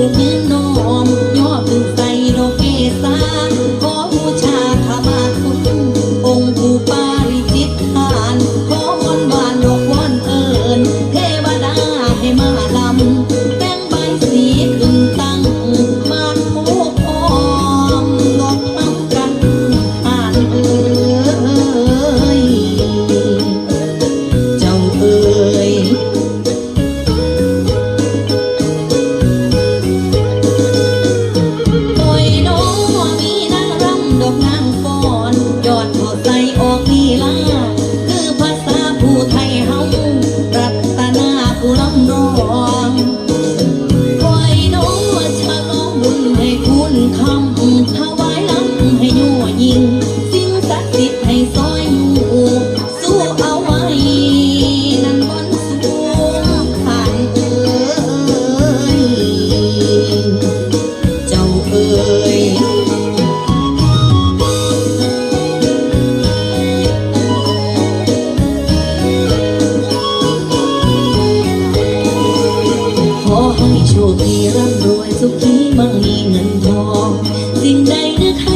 comigo.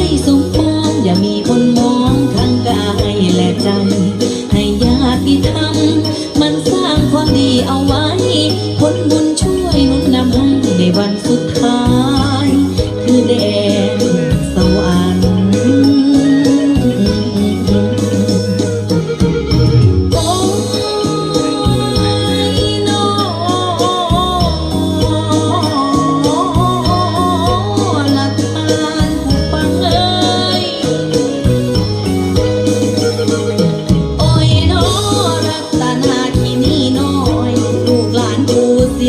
vocês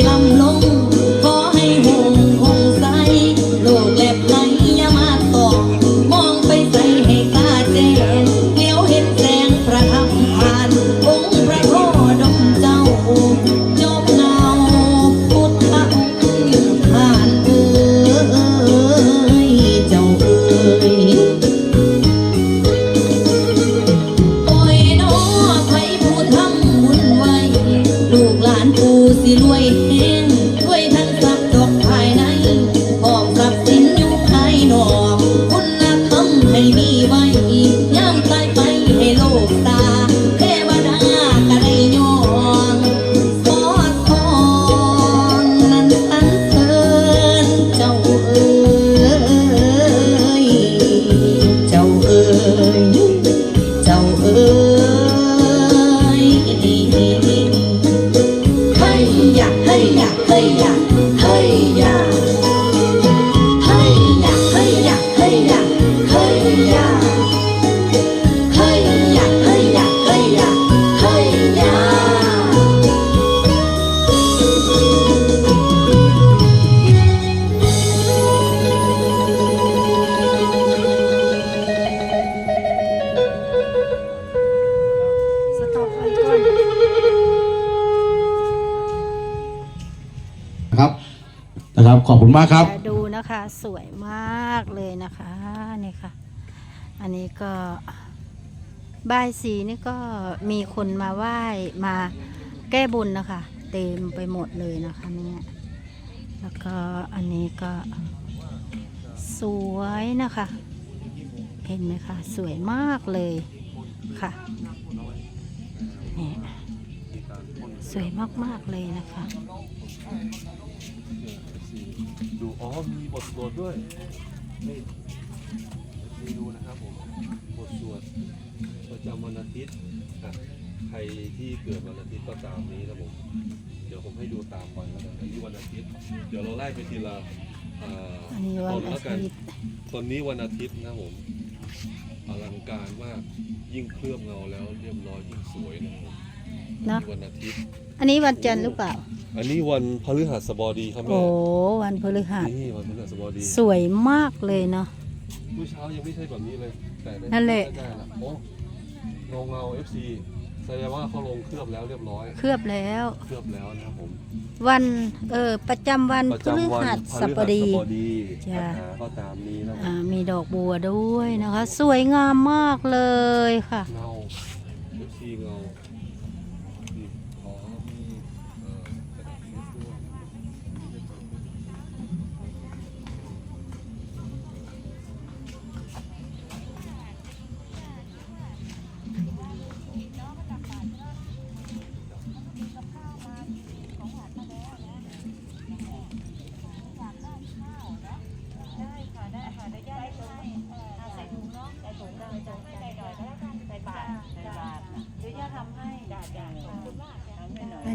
长龙 บตา ณมากครับ ดูนะคะสวยมากเลยนะคะนี่ค่ะ อันนี้ก็ใบสีนี่ก็มีคนมาไหว้มาแก้บุญนะคะ เต็มไปหมดเลยนะคะเนี่ยแล้วก็อันนี้ก็สวยนะคะ เห็นไหมคะสวยมากเลยค่ะนี่สวยมากๆเลยนะคะ ดูอ๋อมีบทสวดด้วยนี่มีดูนะครับผมบทสวดประจำวันอาทิตย์อะใครที่เกิดวันอาทิตย์ก็ตามนี้นะผมเดี๋ยวผมให้ดูตามไปนแล้วกันอนนี้วันอาทิตย์ เดี๋ยวเราไล่ไปทีละอ่ออนนี้วันตตอนนี้วันอาทิตย์นะผมอลังการมากยิ่งเคลือบเงาแล้วเรียบร้อยยิ่งสวยนะครับ เนาะนี่วันอาทิตย์ อันนี้วันจันทร์หรือเปล่า อันนี้วันพฤหัสบดีครับโอ้แม่วันพฤหัสนี่วันพฤหัสบดีสวยมากเลยเนาะเมื่อเช้ายังไม่ใช่แบบนี้เลย แต่ในั่นแหละได้ละโอ้เงาเงา FC แสดงว่าเขาลงเคลือบแล้วเรียบร้อย เคลือบแล้ว เคลือบแล้วนะครับผม วัน เออประจำวันประพฤจำวันหัพสฤบหัสดีบดีจ้ะปัญหาก็ตามนี้นะคอ่ารับมีดอกบัวด้วยนะคะ สวยงามมากเลยค่ะ เงา FC เงา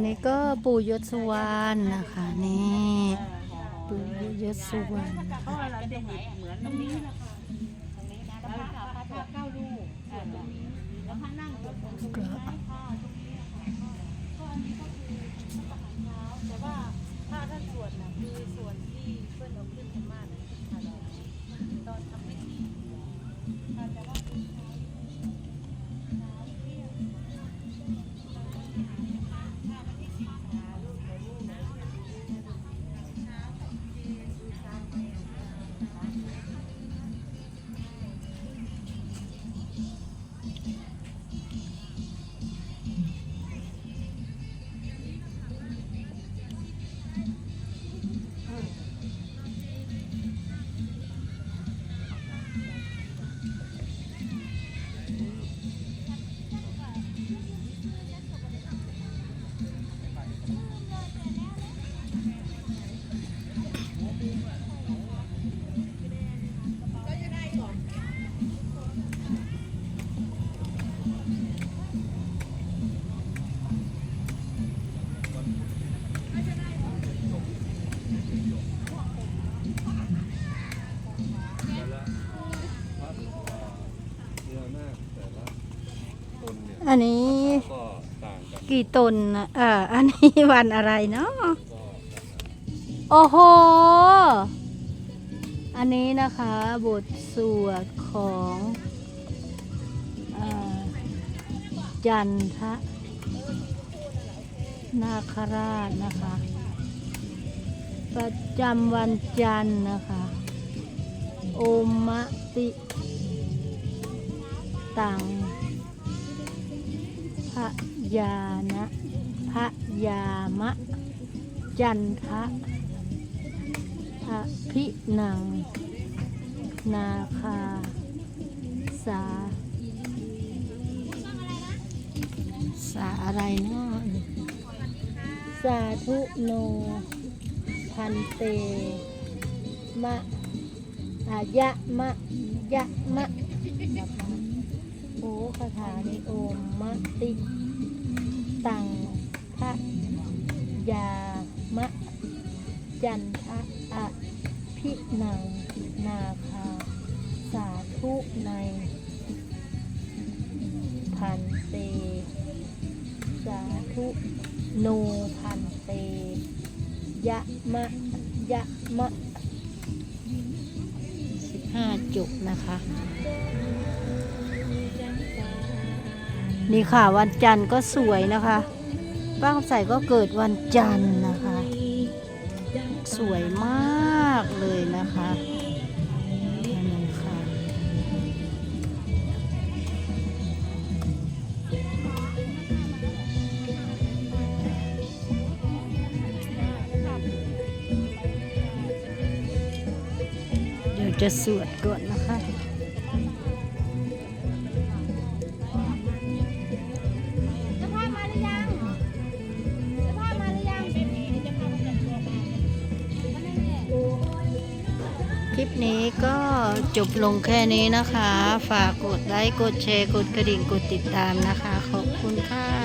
นนี้ก็ปู่ยศวรรณนะคะนี่ปู่ยศวรรณ เหมือนตรงนี้นะคะ อันนี้ก็ต่างกันกี่ตนนะเอ่ออันนี้วันอะไรเนาะโอ้โห อันนี้นะคะบทสวดของอจันทะนาคราชนะคะ ประจำวันจันทร์นะคะ โอมะติ ตัง พระยานะพระยามะ จันทะอภินัง นาคา สา สาอะไรเนาะสาธุโน พันเต มะอายะมะยะมะ โอ้คาถานิโอมมติตังพระยามะจันทะอะพินังนาคา สาธุใน พันเต สาธุโนพันเต ยะมะ ยะมะ สิบห้าจุกนะคะ นี่ค่ะวันจันทร์ก็สวยนะคะป้าคำใสก็เกิดวันจันทร์นะคะ สวยมากเลยนะคะนี่ค่ะเดี๋ยวจะสวดก่อน ปนี้ก็จบลงแค่นี้นะคะ ฝากกดไลค์ กดแชร์ กดกระดิ่ง กดติดตามนะคะ ขอบคุณค่ะ